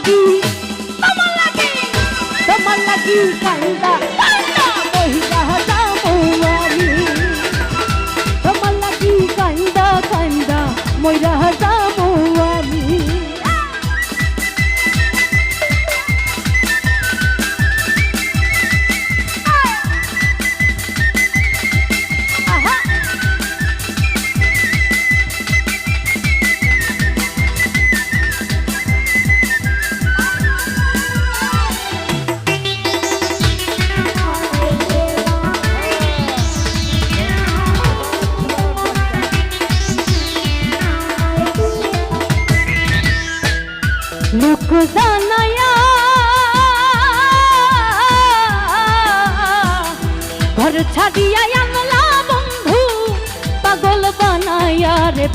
লাগি। তোমার লাগি তোমার লাগি কান্দা কান্দা মহিলা জামুয়ারি তোমার লাগি কান্দা জানায়া ঘর ছাড়িয়া আনলা বন্ধু পাগল বানাইয়া রে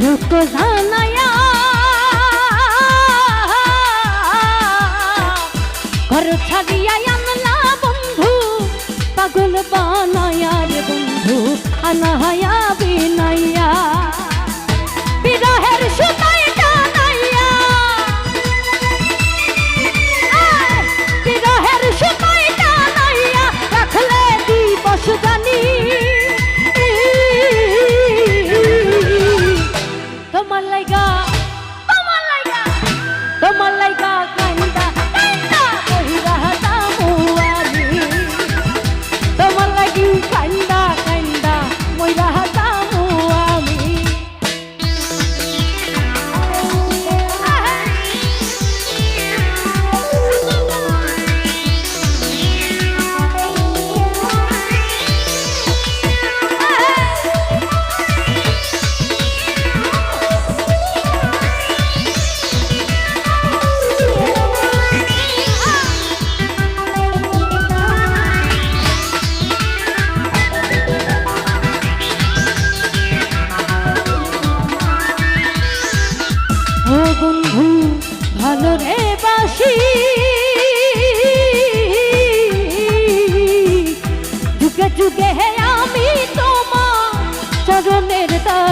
লোক জানায়া ঘর ছাড়িয়া আনলা বন্ধু পাগল বানায়া রে বন্ধু আনায়া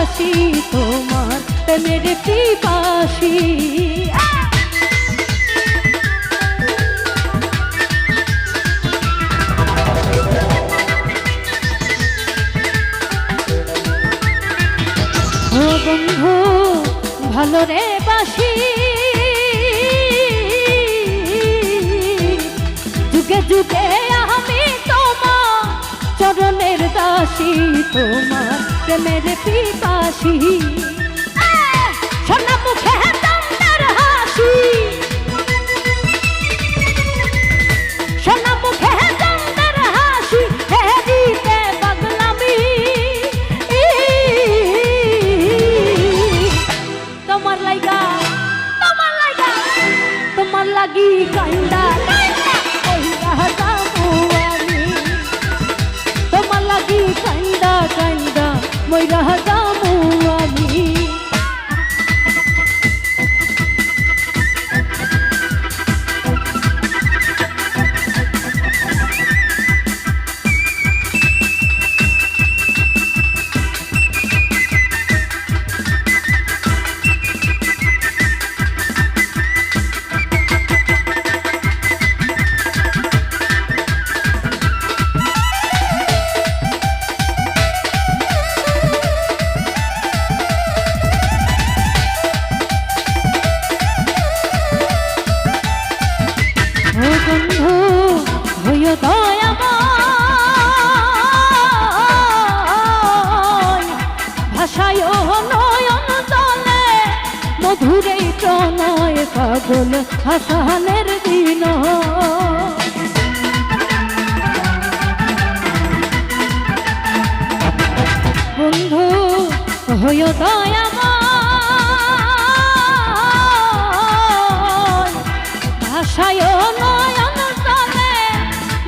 দাসী তোমার প্রেমের পিপাসী। বন্ধু, ভালো রে বাসি। যুগে যুগে আমি তোমার চরণের দাসী, তোমার প্রেমের পিপাসী। সোনা মুখে কান্দা মইরা মধুরে প্রণয় পাগল হাসানের দিন। বন্ধু হইয় দয়াময়। ভাষায় নয়ন তলে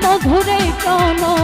মধুরে কনয়